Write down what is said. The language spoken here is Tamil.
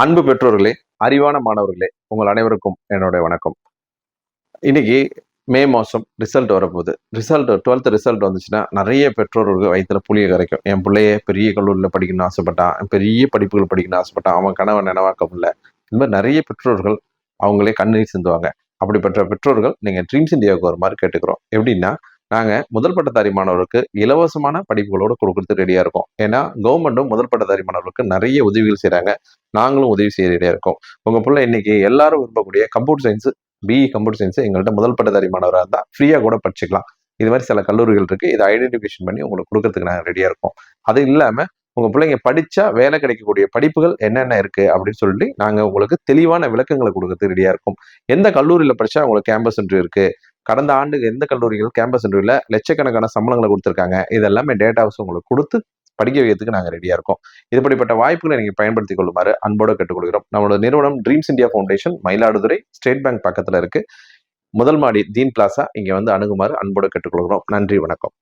அன்பு பெற்றோர்களே அறிவான மாணவர்களே உங்கள் அனைவருக்கும் என்னுடைய வணக்கம். இன்னைக்கு மே மாதம் ரிசல்ட் வரப்போகுது. ரிசல்ட் டுவெல்த் ரிசல்ட் வந்துச்சுன்னா நிறைய பெற்றோர்கள் வயிற்றுல புளிய கரைக்கும். என் பிள்ளைய பெரிய கல்லூரியில் படிக்கணும்னு ஆசைப்பட்டான். பெரிய படிப்புகள் படிக்கணும்னு ஆசைப்பட்டான். அவன் கனவை நினைவாக்க முடியல. இந்த மாதிரி நிறைய பெற்றோர்கள் அவங்களே கண்ணீர் சிந்துவாங்க. அப்படிப்பட்ட பெற்றோர்கள் நீங்கள் ட்ரீம்ஸ் இந்தியாவுக்கு ஒரு மாதிரி கேட்டுக்கிறோம். எப்படின்னா நாங்கள் முதல் பட்டதாரி மாணவருக்கு இலவசமான படிப்புகளோடு கொடுக்கறது ரெடியாக இருக்கும். ஏன்னா கவர்மெண்ட்டும் முதல் பட்டதாரி மாணவர்களுக்கு நிறைய உதவிகள் செய்கிறாங்க நாங்களும் உதவி செய்கிறே இருக்கோம். உங்கள் பிள்ளை இன்னைக்கு எல்லாரும் விரும்பக்கூடிய computer science BE computer science எங்கள்கிட்ட முதல் பட்டதாரி மாணவராக இருந்தால் ஃப்ரீயாக கூட படிச்சுக்கலாம். இது மாதிரி சில கல்லூரிகள் இருக்குது இதை ஐடென்டிஃபிகேஷன் பண்ணி உங்களுக்கு கொடுக்கறதுக்கு நாங்கள் ரெடியாக இருக்கோம். அது இல்லாமல் உங்கள் பிள்ளைங்க படித்தா வேலை கிடைக்கக்கூடிய படிப்புகள் என்னென்ன இருக்குது அப்படின்னு சொல்லி நாங்கள் உங்களுக்கு தெளிவான விளக்கங்களை கொடுக்கறதுக்கு ரெடியாக இருக்கும். எந்த கல்லூரியில் படித்தா உங்களுக்கு கேம்பஸ் இன்டர்வியூ இருக்குது கடந்த ஆண்டு எந்த கல்லூரிகள் கேம்பஸ் இன்டர்வியூல லட்சக்கணக்கான சம்பளங்களை கொடுத்துருக்காங்க? இதெல்லாமே டேட்டாஸ் உங்களுக்கு கொடுத்து படிக்க வைக்கிறதுக்கு நாங்கள் ரெடியாக இருக்கோம். இதுபடிப்பட்ட வாய்ப்புகளை நீங்கள் பயன்படுத்திக் கொள்ளுமாறு அன்போடு கேட்டுக்கொள்கிறோம். நம்மளோட நிறுவனம் dreams India foundation Mayiladuthurai state bank பக்கத்தில் இருக்கு. முதல் மாடி தீன் பிளாசா இங்கே வந்து அணுகுமாறு அன்போடு கேட்டுக்கொள்கிறோம். நன்றி வணக்கம்.